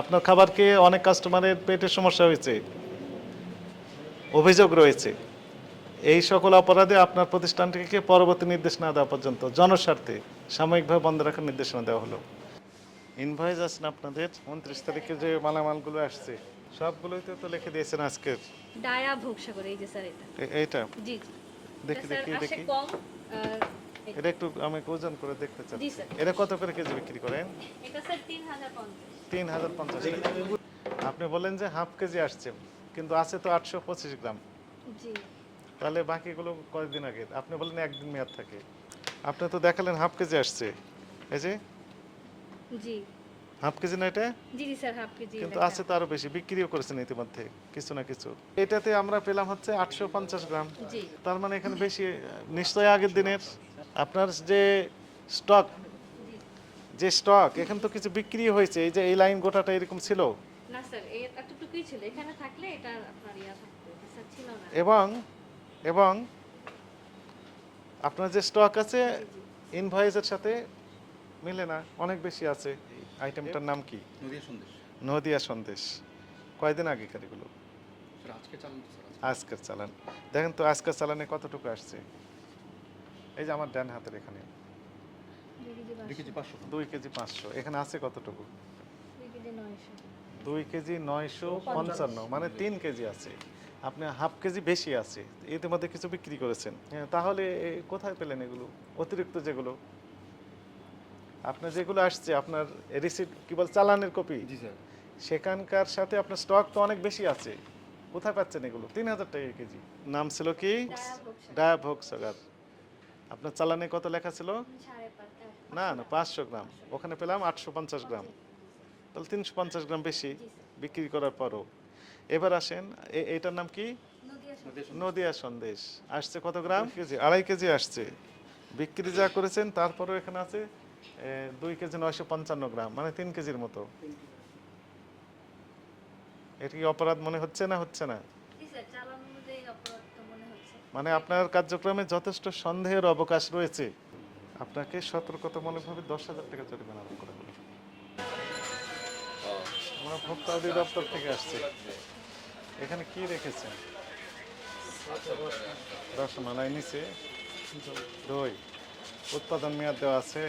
আপনার খাবার খেয়ে অনেক কাস্টমারের পেটের সমস্যা হয়েছে। অভিযোগ রয়েছে। এই সকল অপরাধে আপনার প্রতিষ্ঠানটিকে পরবর্তী নির্দেশ না দেওয়া পর্যন্ত জনস্বার্থে সাময়িকভাবে বন্ধ রাখার নির্দেশনা দেওয়া হলো। ইনভয়েস আছেন আপনাদের। উনত্রিশ তারিখে যে মালামালগুলো আসছে সবগুলোইতে তো লিখে দিয়েছেন আজকের। ডায়া ভোগসাগর এই যে স্যার এটা। এইটা? জি। দেখি দেখি দেখি। কম এটা একটু আমি ওজন করে দেখতে চাই এটা কত করে কেজি বিক্রি করেন? এটা স্যার তিন হাজার পঞ্চাশ। আপনি বলেন যে হাফ কেজি আসছে কিন্তু আছে তো আটশো পঁচিশ গ্রাম। জি। তাহলে বাকিগুলো কয়েকদিন আগে? আপনি বলেন একদিন মেয়াদ থাকে। আপনি তো দেখালেন হাফ কেজি আসছে। এই যে? জি। হাফ কেজি না এটা? জি জি স্যার হাফ কেজি কিন্তু আছে তো আরও বেশি। বিক্রিও করেছেন ইতিমধ্যে কিছু না কিছু। এটাতে আমরা পেলাম হচ্ছে আটশো পঞ্চাশ গ্রাম। জি। তার মানে এখানে বেশি নিশ্চয়ই আগের দিনের আপনার যে স্টক যে স্টক এখানে তো কিছু বিক্রি হয়েছে এই যে এই লাইন গোটাটা এরকম ছিল? না স্যার এই এতটুকুই ছিল এখানে থাকলে এটা আপনার ইয়া থাকতো স্যার ছিল না। এবং এবং আপনার যে স্টক আছে ইনভয়েসের সাথে মিলে না অনেক বেশি আছে। আইটেমটার নাম কি? নদিয়া সন্দেশ। নদিয়া সন্দেশ। কয়দিন আগেকার এগুলো আজকে চালান আজকের চালান। দেখেন তো আজকের চালানে কতটুকু আসছে? এই যে আমার ডান হাতের এখানে। দুই কেজি পাঁচশো। দুই কেজি পাঁচশো। এখানে আছে কতটুকু? দুই কেজি নয়শো। পঞ্চান্ন মানে তিন কেজি আছে। আপনি হাফ কেজি বেশি আছে ইতিমধ্যে কিছু বিক্রি করেছেন। হ্যাঁ, তাহলে এ, কোথায় পেলেন এগুলো? অতিরিক্ত যেগুলো? আপনার যেগুলো আসছে আপনার রিসিপ্ট কি বল চালানের কপি? সেখানকার সাথে আপনার স্টক তো অনেক বেশি আছে। কোথায় পাচ্ছেন এগুলো? তিন হাজার টাকা কেজি। নাম ছিল কি? ডায়া ভোগসাগর। সাগার। আপনার চালানে কত লেখা ছিল? না না পাঁচশো গ্রাম। ওখানে পেলাম আটশো পঞ্চাশ গ্রাম। তাহলে তিনশো পঞ্চাশ গ্রাম বেশি বিক্রি করার পরও। এবার আসেন এ- এটার নাম কি? নদিয়া সন্দেশ। আসছে কত গ্রাম? কেজি আড়াই কেজি আসছে। বিক্রি যা করেছেন তারপরেও এখানে আছে দুই কেজি নয়শো পঞ্চান্ন গ্রাম মানে তিন কেজির মতো। এটা কি অপরাধ মনে হচ্ছে না হচ্ছে না জি স্যার চালান অনুযায়ী অপরাধ তো মনে আপনার কার্যক্রমে যথেষ্ট সন্দেহের অবকাশ রয়েছে। আপনাকে সতর্কতামূলকভাবে দশ হাজার টাকা জরিমানা করা হলো আমরা ভোক্তা অধিদপ্তর থেকে আসছে। এখানে কি রেখেছেন? রসমালাই নিচে, দই, উৎপাদন মেয়াদ দেওয়া আছে।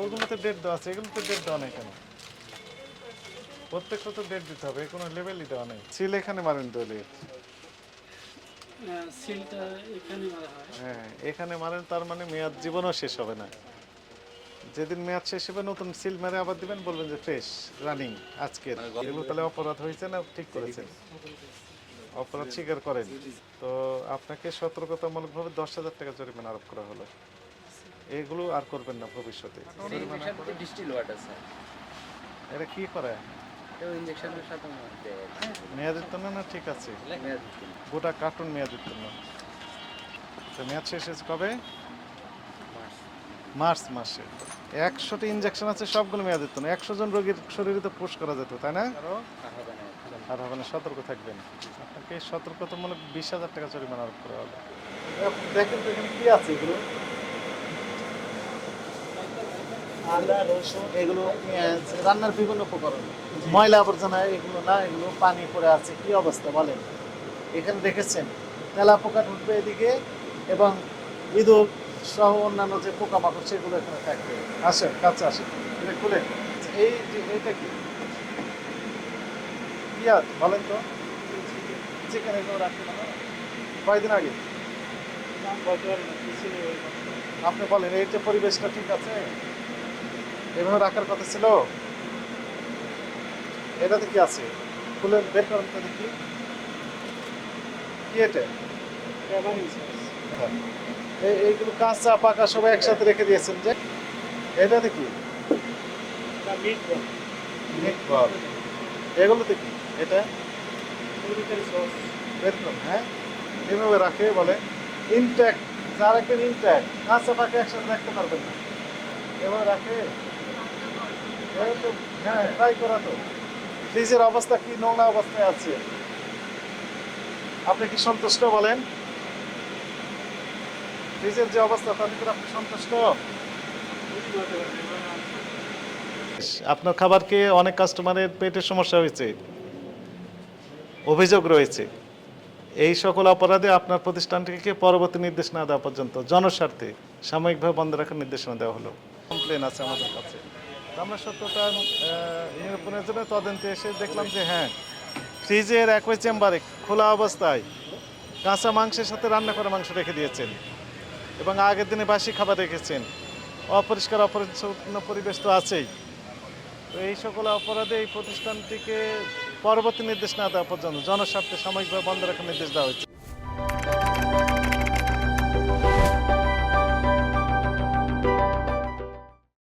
ওগুলোতে ডেট দেওয়া আছে, এগুলোতে ডেট দেওয়া নেই কেন? প্রত্যেকটা তো ডেট দিতে হবে, কোনো লেভেলই দেওয়া নেই। সিল এখানে মারেন দলের সিলটা এখানে মারা হয়। হ্যাঁ এখানে মারেন তার মানে মেয়াদ জীবনও শেষ হবে না। যেদিন মেয়াদ শেষ হবে নতুন সিল মেরে আবার দিবেন বলবেন যে ফ্রেশ রানিং আজকের। এগুলো তাহলে অপরাধ হয়েছে না? ঠিক করেছেন। অপরাধ স্বীকার করেন। তো আপনাকে সতর্কতামূলকভাবে দশ হাজার টাকা জরিমানা আরোপ করা হলো। এগুলো আর করবেন না ভবিষ্যতে। স্যার এটা কি করে? সাথে মধ্যে মেয়াদোত্তীর্ণ না ঠিক আছে। গোটা কার্টুন মেয়াদোত্তীর্ণ তো মেয়াদ শেষ হয়েছে কবে? মার্চ মাসে। একশোটি ইঞ্জেকশন আছে সবগুলো মেয়াদোত্তীর্ণ একশো জন রোগীর শরীরে তো পুশ করা যেত তাই না? আর হবে না সতর্ক থাকবেন। আপনাকে সতর্কতামূলক বিশ হাজার টাকা জরিমানা আরোপ করা হবে। দেখেন তো কি আছে এগুলো? আদা রসুন এগুলো পেঁয়াজ রান্নার বিভিন্ন উপকরণ। ময়লা আবর্জনা এগুলো না এগুলো পানি পড়ে আছে। কি অবস্থা বলেন? এখানে দেখেছেন তেলা পোকা ঢুকবে এদিকে এবং ইঁদুর সহ অন্যান্য যে পোকামাকড় সেগুলো এখানে থাকবে। আসেন কাছে আসেন। এটা খুলে। এই যে এটা কি? কি বলেন তো। চিকেন এগুলো রাখতে না কয়দিন আগে? আপনি বলেন এই যে পরিবেশটা ঠিক আছে? এভাবে রাখার কথা ছিল? এটাতে কি আছে? খুলে বের করেন তো দেখি কি এটা? হ্যাঁ। এই- এইগুলো কাঁচা পাকা সবাই একসাথে রেখে দিয়েছেন যে, এটাতে কি? এগুলোতে কি? এটা? বের হ্যাঁ। এভাবে রাখে, বলে ইনট্যাক্ট যা রাখবেন ইনট্যাক্ট কাঁচা পাকা একসাথে রাখতে পারবেন না। এভাবে রাখে? হ্যাঁ ফ্রিজের অবস্থা কি নোংরা অবস্থায় আছে? আপনি কি সন্তুষ্ট বলেন? ফ্রিজের যে অবস্থা, তাতে করে আপনি সন্তুষ্ট? আপনার খাবার খেয়ে অনেক কাস্টমারের পেটের সমস্যা হয়েছে। অভিযোগ রয়েছে। এই সকল অপরাধে আপনার প্রতিষ্ঠানটিকে পরবর্তী নির্দেশ না দেওয়া পর্যন্ত জনস্বার্থে সাময়িকভাবে বন্ধ রাখার নির্দেশনা দেওয়া হলো। কমপ্লেন আছে আমাদের কাছে। আমরা সত্যতা আহ, নিরূপণের জন্য তদন্তে এসে দেখলাম যে হ্যাঁ ফ্রিজের একই চেম্বারে খোলা অবস্থায় কাঁচা মাংসের সাথে রান্না করা মাংস রেখে দিয়েছেন এবং আগের দিনে বাসি খাবার রেখেছেন। অপরিষ্কার অপরিচ্ছন্ন পরিবেশ তো আছেই। তো এই সকল অপরাধে এই প্রতিষ্ঠানটিকে পরবর্তী নির্দেশ না দেওয়া পর্যন্ত জনস্বার্থে সাময়িকভাবে বন্ধ রাখার নির্দেশ দেওয়া হয়েছে।